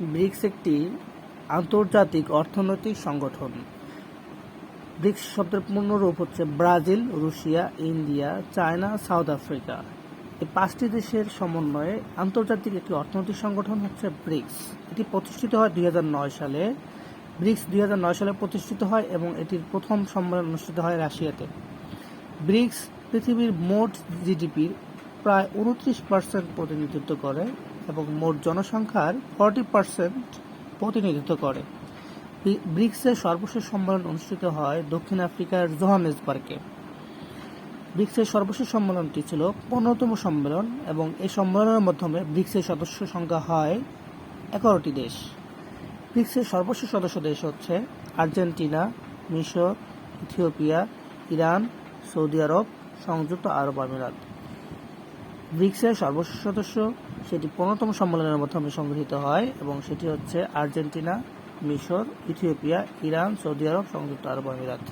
Bricks একটি আন্তর্জাতিক অর্থনৈতিক সংগঠন। ব্রিক্স শব্দের পূর্ণরূপ হচ্ছে Brazil, Russia, India, China, South Africa. এই পাঁচটি দেশের সমন্বয়ে আন্তর্জাতিক একটি অর্থনৈতিক সংগঠন হচ্ছে ব্রিক্স। এটি প্রতিষ্ঠিত হয় দুই হাজার নয় সালে। ব্রিক্স দুই হাজার নয় সালে প্রতিষ্ঠিত হয় এবং এটির প্রথম সম্মেলন অনুষ্ঠিত হয় রাশিয়াতে। ব্রিক্স পৃথিবীর মোট জিডিপির প্রায় উনত্রিশ পার্সেন্ট প্রতিনিধিত্ব করে। এবং মোট জনসংখ্যার ফর্টি পার্সেন্ট প্রতিনিধিত্ব করে। ব্রিক্সের সর্বশেষ সম্মেলন অনুষ্ঠিত হয় দক্ষিণ আফ্রিকার জোহানেসবার্গে। ব্রিক্সের সর্বশেষ সম্মেলনটি ছিল পনেরোতম সম্মেলন এবং এই সম্মেলনের মাধ্যমে ব্রিক্সের সদস্য সংখ্যা হয় এগারোটি দেশ। ব্রিক্সের সর্বশেষ সদস্য দেশ হচ্ছে আর্জেন্টিনা, মিশর, ইথিওপিয়া, ইরান, সৌদি আরব, সংযুক্ত আরব আমিরাত। ব্রিক্সের সর্বশেষ সদস্য সেটি পনেরোতম সম্মেলনের মাধ্যমে সংগৃহীত হয় এবং সেটি হচ্ছে আর্জেন্টিনা, মিশর, ইথিওপিয়া, ইরান, সৌদি আরব, সংযুক্ত আরব আমিরাত।